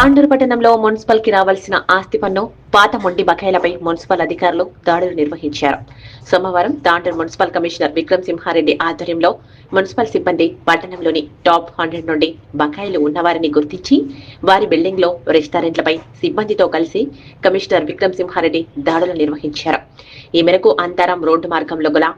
తాండూరు పట్టణంలో మున్సిపల్కి రావాల్సిన ఆస్తి పన్ను పాత మొండి బకాయిలపై మున్సిపల్ అధికారులు దాడులు నిర్వహించారు. సోమవారం తాండూరు మున్సిపల్ కమిషనర్ విక్రమ్ సింహారెడ్డి ఆధ్వర్యంలో మున్సిపల్ సిబ్బంది పట్టణంలోని టాప్ హండ్రెడ్ నుండి బకాయిలు ఉన్నవారిని గుర్తించి వారి బిల్డింగ్లో రెస్టారెంట్లపై సిబ్బందితో కలిసి కమిషనర్ విక్రమ్ సింహారెడ్డి దాడులు నిర్వహించారు. ఈ మేరకు అంతరం రోడ్డు మార్గంలో గల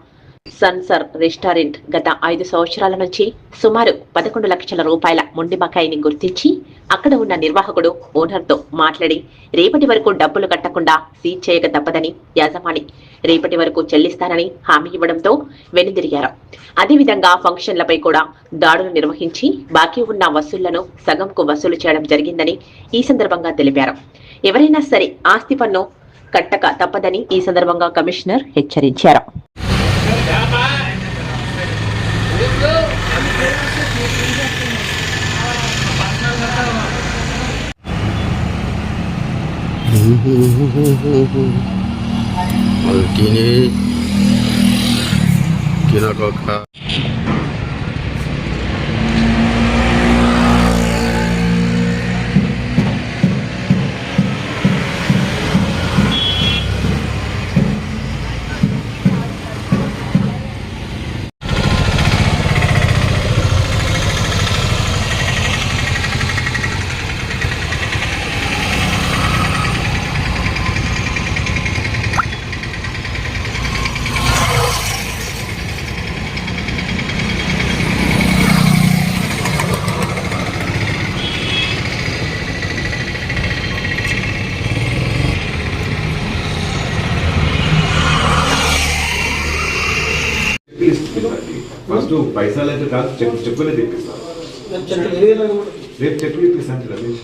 సన్సర్ రెస్టారెంట్ గత ఐదు సంవత్సరాల నుంచి సుమారు పదకొండు లక్షల రూపాయల మొండి బకాయిని గుర్తించి అక్కడ ఉన్న నిర్వాహకుడు ఓనర్తో మాట్లాడి రేపటి వరకు డబ్బులు కట్టకుండా సీజ్ చేయక తప్పదని యాజమాని రేపటి వరకు చెల్లిస్తానని హామీ ఇవ్వడంతో వెనుదిరిగారు. అదేవిధంగా ఫంక్షన్లపై కూడా దాడులు నిర్వహించి బాకీ ఉన్న వసూళ్ళను సగంకు వసూలు చేయడం జరిగిందని ఈ సందర్భంగా తెలిపారు. ఎవరైనా సరే ఆస్తి పన్ను కట్టక తప్పదని ఈ సందర్భంగా కమిషనర్ హెచ్చరించారు. Altini, kira kakak. ఫస్ట్ పైసలు అయితే కాదు చెక్ చెక్కులే తెప్పిస్తాను రేపు చెక్కులు ఇప్పిస్తాను రమేష్.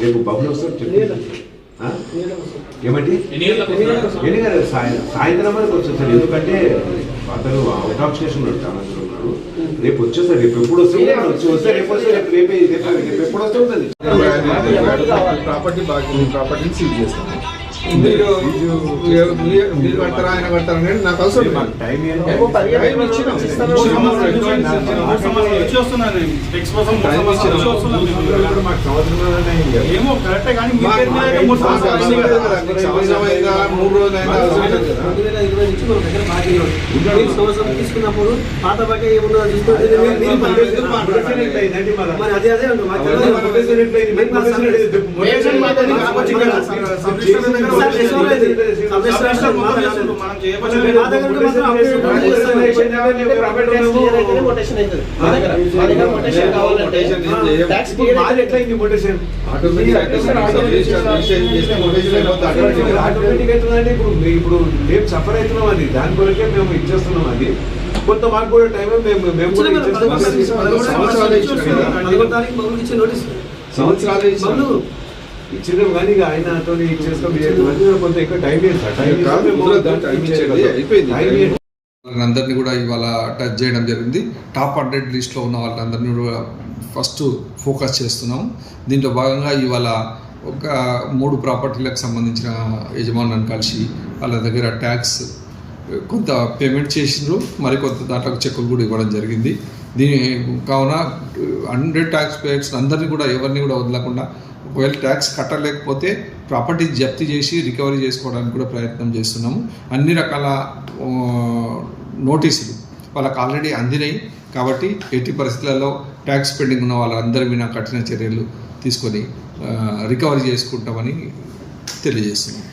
రేపు బబుల్ వస్తాడు చెక్ ఏమండి? ఎన్ని కదా సాయంత్రం వరకు వచ్చేసారు ఎందుకంటే అతను అవుట్ ఆఫ్ స్టేషన్ ఉన్నాడు ఉన్నారు. రేపు వచ్చేసారు రేపు ఎప్పుడు వస్తుంది వచ్చి వస్తే రేపు వస్తే రేపు రేపే రేపు ఎప్పుడు వస్తే ఉంటుంది? ప్రాపర్టీ బాకీ ప్రాపర్టీని సీల్ చేస్తాను మీరు మీరు- మీరు- మీరు కడతారా ఆయన కడతారా అనేది నాకు అవసరం లేదు. మాకు టైం ఏమో కరెక్టే కానీ మూడు రోజులు తీసుకున్నప్పుడు పాత బాకీ ఏముందో చూసుకుంటే అదే అదే అండి ఇప్పుడు మేము సఫర్ అవుతున్నాం అది దాని కొరకే మేము ఇచ్చేస్తున్నాం అది కొంత మాకు కూడా టైం మేము మేము కూడా సంవత్సరాలు సంవత్సరాలు ఇచ్చినాం. కానీ ఇక ఆయనతో ఇచ్చేస్తాం. కొంత ఎక్కువ టైం టైం. వాళ్ళందరినీ కూడా ఇవాళ టచ్ చేయడం జరిగింది టాప్ హండ్రెడ్ లిస్ట్లో ఉన్న వాళ్ళందరినీ కూడా ఫస్ట్ ఫోకస్ చేస్తున్నాం దీంట్లో భాగంగా ఇవాళ ఒక మూడు ప్రాపర్టీలకు సంబంధించిన యజమానులను కలిసి వాళ్ళ దగ్గర ట్యాక్స్ కొంత పేమెంట్ చేసిండ్రు మరి కొంత దాంట్లో చెక్కులు కూడా ఇవ్వడం జరిగింది దీని కావున హండ్రెడ్ ట్యాక్స్ పేయర్స్ అందరినీ కూడా ఎవరిని కూడా వదలకుండా ఒకవేళ ట్యాక్స్ కట్టలేకపోతే ప్రాపర్టీ జప్తీ చేసి రికవరీ చేసుకోవడానికి కూడా ప్రయత్నం చేస్తున్నాము. అన్ని రకాల నోటీసులు వాళ్ళకి ఆల్రెడీ అందినాయి. కాబట్టి ఎట్టి పరిస్థితులలో ట్యాక్స్ పెండింగ్ ఉన్న వాళ్ళందరి మీద కఠిన చర్యలు తీసుకొని రికవరీ చేసుకుంటామని తెలియజేస్తున్నాం.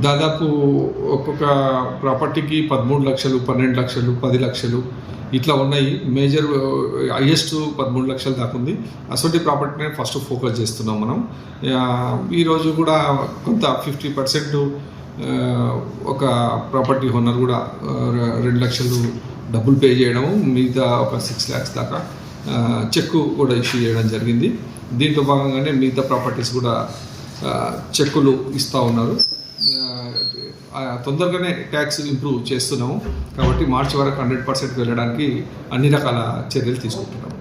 దాదాపు ఒక్కొక్క ప్రాపర్టీకి పదమూడు లక్షలు పన్నెండు లక్షలు పది లక్షలు ఇట్లా ఉన్నాయి. మేజర్ హైయెస్ట్ పదమూడు లక్షలు దాకా ఉంది. అసొంటి ప్రాపర్టీనే ఫస్ట్ ఫోకస్ చేస్తున్నాం మనం. ఈరోజు కూడా కొంత ఫిఫ్టీ పర్సెంట్ ఒక ప్రాపర్టీ ఓనర్ కూడా రెండు లక్షలు డబ్బులు పే చేయడము మిగతా ఒక సిక్స్ ల్యాక్స్ దాకా చెక్కు కూడా ఇష్యూ చేయడం జరిగింది. దీంట్లో భాగంగానే మిగతా ప్రాపర్టీస్ కూడా చెక్కులు ఇస్తూ ఉన్నారు. తొందరగానే ట్యాక్స్ ఇంప్రూవ్ చేస్తున్నాము. కాబట్టి మార్చి వరకు హండ్రెడ్ పర్సెంట్ వెళ్ళడానికి అన్ని రకాల చర్యలు తీసుకుంటున్నాం